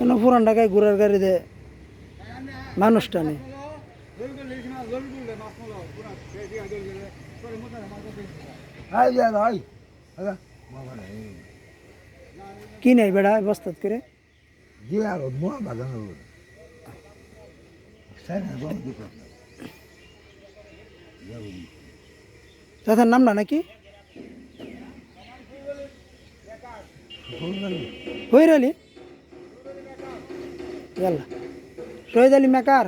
এনে পুরান ঢাকায় ঘোরার গাড়িতে মানুষ টানে। কি নেই বেড়া বস্তাত করে? তাদের নাম না নাকি? আলী ইয়াল্লা। শহীদ আলী মেকার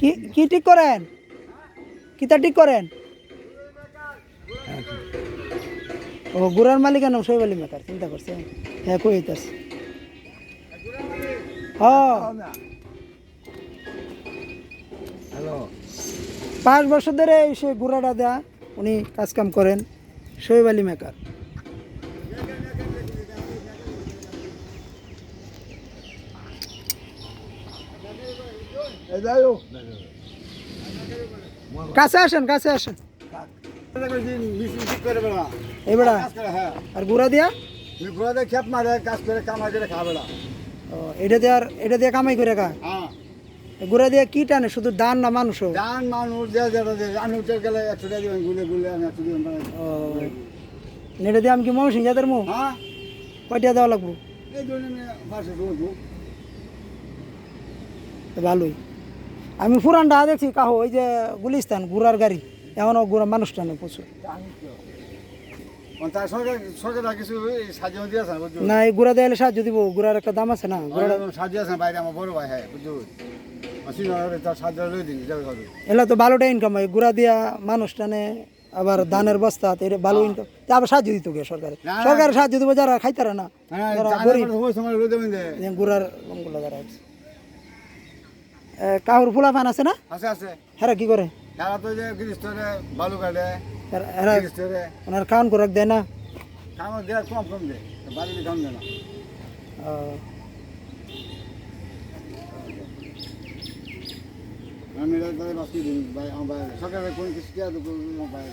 কি কি ঠিক করেন? কিতা ঠিক করেন? ও গুড়ার মালিক নাম শহীদ আলী মেকার চিন্তা করছে। হ্যাঁ কই হইতাছে হ্যাঁ হ্যালো। পাঁচ বছর ধরে সে গুড়াটা দেয়া উনি কাজকাম করেন শোয়েব আলী মেকার। কাছে আসেন কাছে আসেন। এবারা আর গুড়া দিয়া? গুড়া খেপ মারে কাজ করে কামাই করে খাবে এটা দিয়ে আর এটা দিয়ে কামাই করে খা হ্যাঁ। গুড়া দিয়ে কি টানে? শুধু দান না মানুষ যেটা যে আমি উঠে গেলে একশো টাকা দিবেন গুলে গুলে আমি একশো দিবেন। এটা দিয়ে আমি কি মৌসুম যাদের মো? কয়টা দেওয়া লাগবো? এই জন্য ভালোই। আমি পুরানটা দেখছি কাহো ওই যে গুলিস্তান ঘোড়ার গাড়ি। এমনও ঘোড়া মানুষ টানে প্রচুর। না এই ঘোড়া দেয়ালে সাহায্য দিব ঘোড়ার একটা দাম আছে না ঘোড়া সাজিয়েছেন বাইরে আমার বড় ভাই হ্যাঁ এলা তো ভালোটা ইনকাম হয় ঘোড়া দিয়া মানুষ টানে আবার ধানের বস্তা এটা ভালো ইনকাম আবার সাহায্য দিত গে সরকার? না, না। সাহায্য দিব যারা খাইতারা না হ্যাঁ গরিব। যারা কাহুর ফুলা ফান আছে না? আছে আছে। হেরা কি করে? তারা তো যে গৃহস্থরে বালু কাটে হেরা- হেরা গৃহস্থরে ওনার খাওয়ান করে দেয় না? কাম দেয় কম কম দেয়। বাড়িতে কাম দেয় না। আমি তাদের বাস দিন ভাই আমার ভাই। সরকারে কোন কিছু কে তো ভাই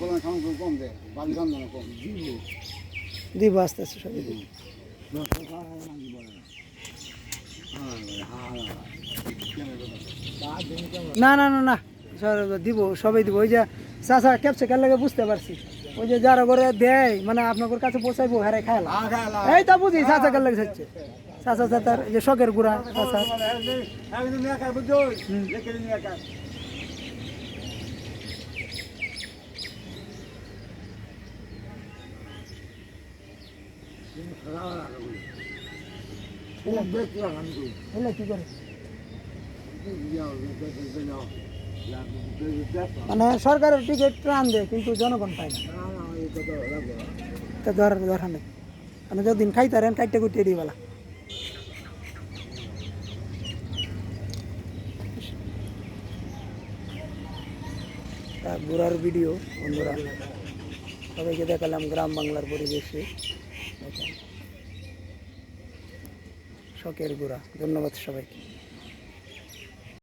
বললাম কম কম দেয় বাড়ি কাম দেয় না কম। দিব আস্তে আস্তে সব দিব। না না না না। দিব সবাই দিব। ওই যে চাষা ক্যাপসে কার লাগে বুঝতে পারছি? ওই যে যারা করে দেয় মানে আপনাদের কাছে পৌঁছাইবো হারাই খাইলা এই তা বুঝি চাষা কার লাগে হচ্ছে চাষা এই যে শখের গুড়া চাষা কি করে? মানে সরকারের টিকিট ট্রান দেয়, কিন্তু জনগণ পায় না। তা ধর দরকার নেই মানে যদিন খাইতারেন কাইটে কুটিয়ে দিই বলা। ঘোরার ভিডিও বন্ধুরা, সবাইকে দেখালাম গ্রাম বাংলার পরিবেশে। শখের ঘোরা ধন্যবাদ সবাইকে।